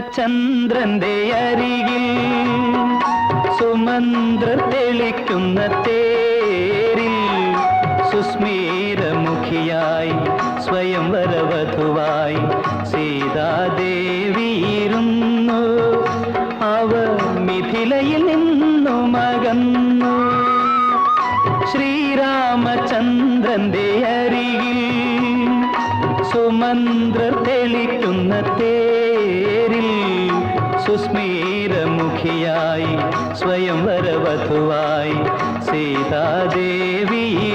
ശ്രീരാമചന്ദ്രന്റെ അരികിൽ സുമന്ത്ര തെളിക്കുന്ന തേരിൽ സുസ്മീരമുഖിയായി സ്വയം വരവധുവായി സീതാദേവിയിരുന്നു. അവർ മിഥിലയിൽ നിന്നു മകന്നു. ശ്രീരാമചന്ദ്രന്റെ അരികിൽ സുമന്ത്ര തെളിക്കുന്ന തേരിൽ സുസ്മീരമുഖിയായി സ്വയം വരവധുവായി സീതാദേവിയിരുന്നു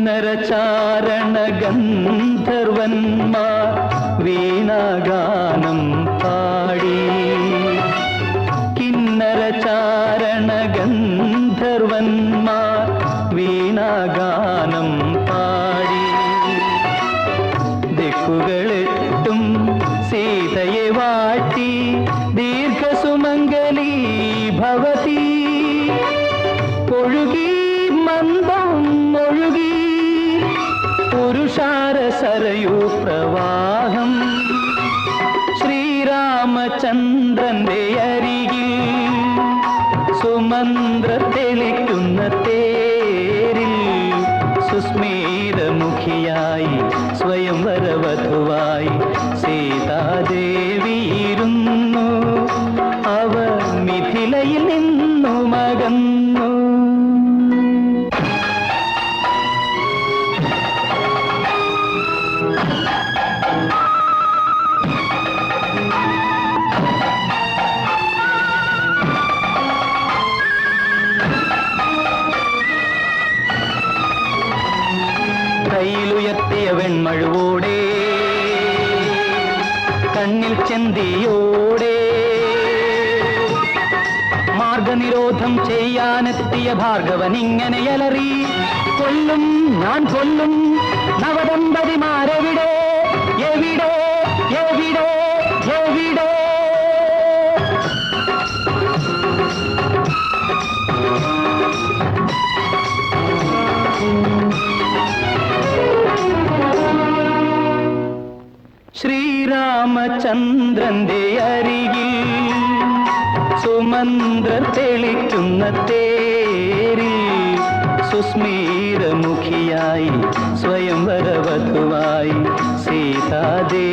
കിന്നര ചാരണ ഗന്ധർവന്മാർ വീണാഗാനം പാടി. കിന്നരചാരണ ഗന്ധർവന്മാർ വീണാഗാനം പാടി. ദിക്കുകളെട്ടും സീതയെ വാട്ടി ദീർഘസുമംഗലീ ഭവതി. ഒഴുകി മന്ദം ഒഴുകി പുരുഷാര സരയൂ പ്രവാഹം. ശ്രീരാമചന്ദ്രന്റെ അരികിൽ സുമന്ത്ര തെളിക്കുന്ന തേരിൽ സുസ്മീരമുഖിയായി സ്വയം വരവധുവായി സീതാദേവിയിരുന്നു കയ്യിലുയർത്തിയ വെൺമഴുവോടെ കണ്ണിൽ ചെന്തിയോടെ മാർഗനിരോധം ചെയ്യാനെത്തിയ ഭാർഗവൻ ഇങ്ങനെ അലറി കൊല്ലും ഞാൻ കൊല്ലും നവദമ്പതിമാരെവിടെ? ശ്രീരാമചന്ദ്രന്റെ അരികിൽ സുമന്ത്ര തെളിക്കുന്ന തേരിൽ സുസ്മീരമുഖിയായി സ്വയം വരവധുവായി സീതാദേവിയിരുന്നു